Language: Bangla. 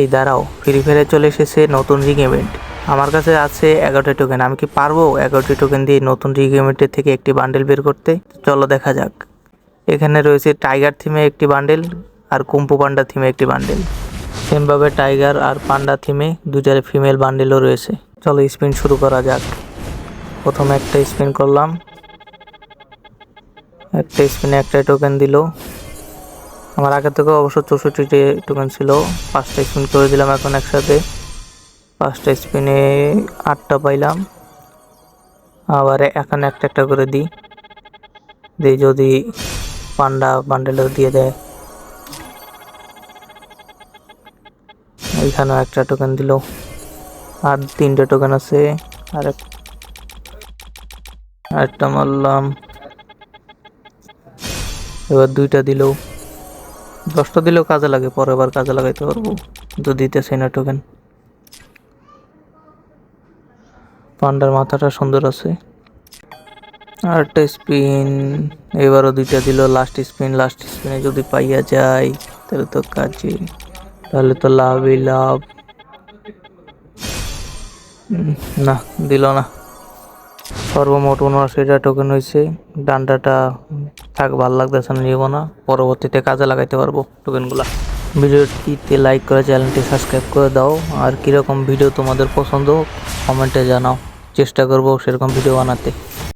এই, দাঁড়াও। ফ্রি ফায়ারে চলে এসেছে নতুন রিং ইভেন্ট আমার কাছে আছে এগারোটি টোকেন আমি কি পারব এগারোটি টোকেন দিয়ে নতুন রিং ইভেন্টের থেকে একটি বান্ডেল বের করতে? চলো দেখা যাক। এখানে রয়েছে টাইগার থিমে একটি বান্ডেল আর কুম্পু পান্ডা থিমে একটি বান্ডেল সেমভাবে টাইগার আর পান্ডা থিমে দুটার ফিমেল বান্ডেলও রয়েছে। চলো স্পিন শুরু করা যাক। প্রথমে একটা স্পিন করলাম। একটা স্পিনে একটা টোকেন দিল। আমার আগে থেকে অবশ্য চৌষট্টিটি টোকেন ছিল। পাঁচটা স্পিন করে দিলাম এখন একসাথে। পাঁচটা স্পিনে আটটা পাইলাম। আবার এখানে একটা একটা করে দিই। দিই যদি পান্ডা বান্ডেলও দিয়ে দেয়। এইখানেও একটা টোকেন দিল। আর তিনটে টোকেন আছে। আর একটা মারলাম। এবার দুইটা দিলেও দশটা দিলেও কাজে লাগে পরে আবার কাজে লাগাইতে পারব। কিন্তু দিতেছে না টোকেন পান্ডার মাথাটা সুন্দর আছে। আর একটা স্পিন এবারও দুইটা দিল লাস্ট স্পিন লাস্ট স্পিনে যদি পাইয়া যায়, তাহলে তো কাজে তাহলে তো লাভই লাভ। না, দিল না। সর্বমোট উনআশিটা টোকেন হয়েছে ডান্ডাটা থাক, ভালো লাগতেছে না নিব না। পরবর্তীতে কাজে লাগাইতে পারব টোকেনগুলো ভিডিওটিতে লাইক করে চ্যানেলটি সাবস্ক্রাইব করে দাও। আর কীরকম ভিডিও তোমাদের পছন্দ কমেন্টে জানাও। চেষ্টা করব সেরকম ভিডিও বানাতে।